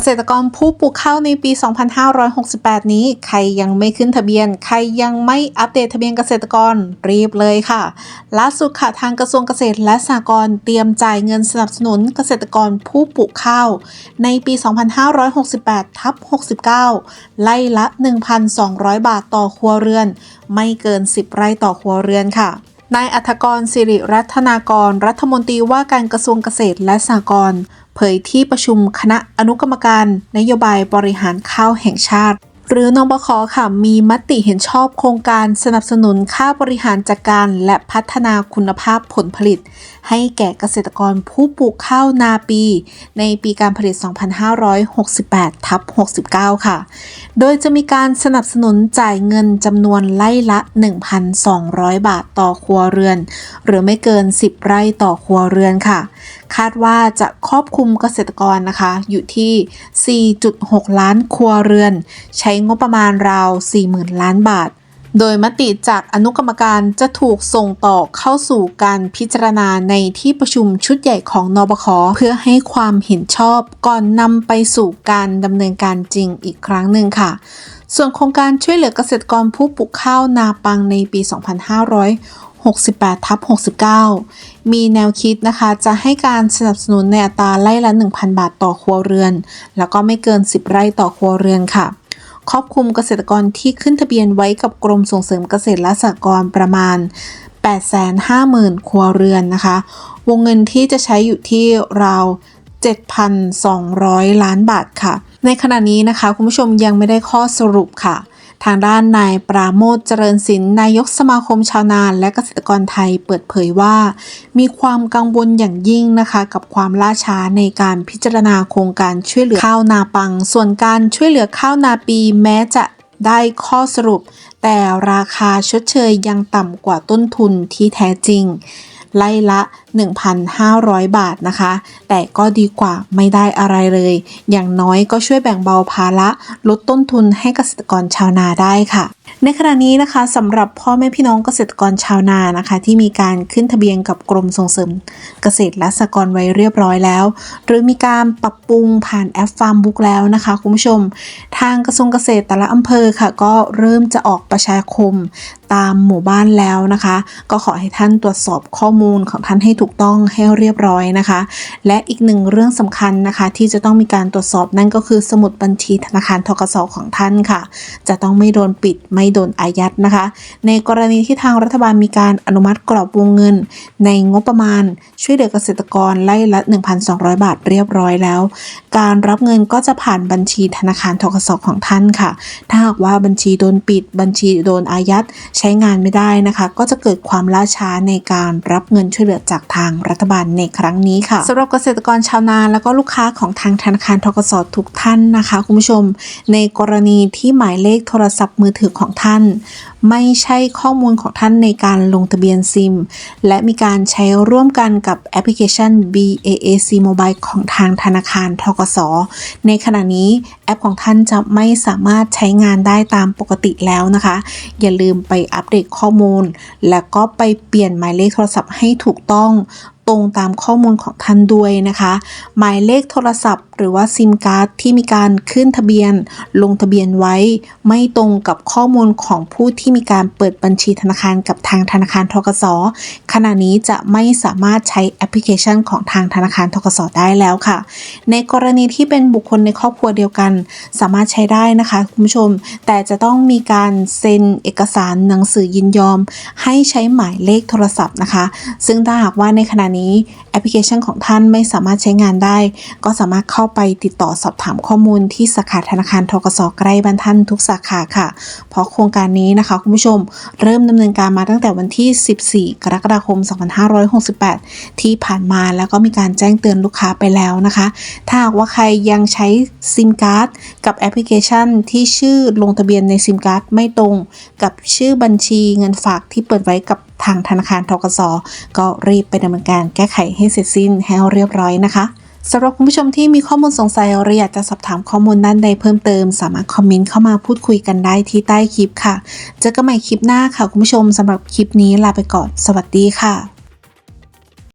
กษตรกรผู้ปลูกข้าวในปี 2568 นี้ ใครยังไม่ขึ้นทะเบียน ใครยังไม่อัปเดตทะเบียนเกษตรกรรีบเลยค่ะ ล่าสุดค่ะทางกระทรวงเกษตรและสหกรณ์เตรียมจ่ายเงินสนับสนุนเกษตรกรผู้ปลูกข้าว ในปี 2568 ทับ 69 ไล่ละ 1,200 บาทต่อครัวเรือน ไม่เกิน 10 ไร่ต่อครัวเรือนค่ะ นายอัธกรสิริรัตนากร รัฐมนตรีว่าการกระทรวงเกษตรและสหกรณ์เผยที่ประชุมคณะอนุกรรมการ นโยบายบริหารข้าวแห่งชาติ หรือนบคค่ะมีมติเห็นชอบโครงการสนับสนุนค่าบริหารจัดการและพัฒนาคุณภาพผลผลิต ให้แก่เกษตรกรผู้ปลูกข้าวนาปี ในปีการผลิต 2568ทับ69 ค่ะ โดยจะมีการสนับสนุนจ่ายเงินจำนวนไร่ละ 1,200 บาทต่อครัวเรือน หรือไม่เกิน 10 ไร่ต่อครัวเรือนค่ะ คาดว่าจะครอบคลุมเกษตรกรนะคะ อยู่ที่ 4.6 ล้านครัวเรือน ใช้งบประมาณราว 40,000 ล้านบาท โดยมติจากอนุกรรมการจะถูกส่งต่อเข้าสู่การพิจารณาในที่ประชุมชุดใหญ่ของนบคเพื่อให้ความเห็นชอบก่อนนำไปสู่การดำเนินการจริงอีกครั้งหนึ่งค่ะ ส่วนโครงการช่วยเหลือเกษตรกรผู้ปลูกข้าวนาปังในปี 2568ทับ69 มีแนวคิดนะคะจะให้การสนับสนุนในอัตราไร่ละ 1,000 บาทต่อครัวเรือน แล้วก็ไม่เกิน 10 ไร่ต่อครัวเรือนค่ะ ครอบคลุมเกษตรกรที่ขึ้นทะเบียนไว้กับกรมส่งเสริมเกษตรและสหกรณ์ประมาณ 850,000 ครัวเรือนนะคะ วงเงินที่จะใช้อยู่ที่ราว7,200 ล้านบาทค่ะ ในขณะนี้นะคะ คุณผู้ชมยังไม่ได้ข้อสรุปค่ะ ทางด้านนายปราโมทเจริญศิลป์นายกสมาคมชาวนาและเกษตรกรไทยเปิดเผยว่า มีความกังวลอย่างยิ่งนะคะกับความล่าช้าในการพิจารณาโครงการช่วยเหลือข้าวนาปัง ส่วนการช่วยเหลือข้าวนาปีแม้จะได้ข้อสรุป แต่ราคาชดเชยยังต่ำกว่าต้นทุนที่แท้จริง ไล่ละ 1,500 บาทนะคะ แต่ก็ดีกว่าไม่ได้อะไรเลย อย่างน้อยก็ช่วยแบ่งเบาภาระลดต้นทุนให้เกษตรกรชาวนาได้ค่ะ ในขณะนี้นะคะสำหรับพ่อแม่พี่น้องเกษตรกรชาวนานะคะ ที่มีการขึ้นทะเบียนกับกรมส่งเสริม เกษตรและสหกรณ์ไว้เรียบร้อยแล้ว หรือมีการปรับปรุงผ่านแอปฟาร์มบุ๊กแล้วนะคะคุณผู้ชม ทางกระทรวงเกษตรแต่ละอำเภอค่ะ ก็เริ่มจะออกประชาคม ตามหมู่บ้านแล้วนะคะ ก็ขอให้ท่านตรวจสอบข้อมูลของท่านให้ถูกต้องให้เรียบร้อยนะคะ และอีกหนึ่งเรื่องสำคัญนะคะ ที่จะต้องมีการตรวจสอบนั่นก็คือสมุดบัญชีธนาคารทกสของท่านค่ะ จะต้องไม่โดนปิดไม่โดนอายัดนะคะ ในกรณีที่ทางรัฐบาลมีการอนุมัติกรอบวงเงิน ในงบประมาณ ช่วยเหลือเกษตรกรไล่ละ 1,200 บาทเรียบร้อยแล้ว การรับเงินก็จะผ่านบัญชีธนาคารทกสของท่านค่ะ ถ้าหากว่าบัญชีโดนปิด บัญชีโดนอายัดใช้งานไม่ได้นะคะ ก็จะเกิดความล่าช้าในการรับเงินช่วยเหลือจากทางรัฐบาลในครั้งนี้ค่ะสำหรับเกษตรกรชาวนาแล้วก็ลูกค้าของทางธนาคารทกสทุกท่านนะคะคุณผู้ชม ในกรณีที่หมายเลขโทรศัพท์มือถือของท่าน ไม่ใช่ข้อมูลของท่านในการลงทะเบียนซิม และมีการใช้ร่วมกันกับแอปพลิเคชัน BAAC Mobile ของทางธนาคารทกสในขณะนี้แอปของท่านจะไม่สามารถใช้งานได้ตามปกติแล้วนะคะ อย่าลืมไปอัปเดตข้อมูล แล้วก็ไปเปลี่ยนหมายเลขโทรศัพท์ให้ถูกต้อง ตรงตามข้อมูลของท่านด้วยนะคะ หมายเลขโทรศัพท์ หรือว่าซิมการ์ดที่มีการขึ้นทะเบียน ลงทะเบียนไว้ ไม่ตรงกับข้อมูลของผู้ที่มีการเปิดบัญชีธนาคารกับทางธนาคารทกสขณะนี้จะไม่สามารถใช้แอปพลิเคชันของทางธนาคารทกสได้แล้วค่ะ ในกรณีที่เป็นบุคคลในครอบครัวเดียวกัน สามารถใช้ได้นะคะคุณผู้ชม แต่จะต้องมีการเซ็นเอกสารหนังสือยินยอม ให้ใช้หมายเลขโทรศัพท์นะคะ ซึ่งถ้าหากว่าในขณะนี้แอปพลิเคชันของท่านไม่สามารถใช้งานได้ ก็สามารถเข้าไปติดต่อสอบถามข้อมูลที่สาขาธนาคารทกสใกล้บ้านท่านทุกสาขาค่ะ เพราะโครงการนี้นะคะคุณผู้ชมเริ่มดำเนินการมาตั้งแต่วันที่ 14 กรกฎาคม 2568 ที่ผ่านมาแล้วก็มีการแจ้งเตือนลูกค้าไปแล้วนะคะ ถ้าหากว่าใครยังใช้ซิมการ์ดกับแอปพลิเคชันที่ชื่อลงทะเบียนในซิมการ์ดไม่ตรงกับชื่อบัญชีเงินฝากที่เปิดไว้กับ ทางธนาคารทกสก็รีบไปดำเนินการแก้ไขให้เสร็จสิ้นให้เรียบร้อยนะคะสำหรับคุณผู้ชมที่มีข้อมูลสงสัยหรืออยากจะสอบถามข้อมูลด้านใดเพิ่มเติม สามารถคอมเมนต์เข้ามาพูดคุยกันได้ที่ใต้คลิปค่ะ เจอกันใหม่คลิปหน้าค่ะคุณผู้ชมสำหรับคลิปนี้ลาไปก่อน สวัสดีค่ะ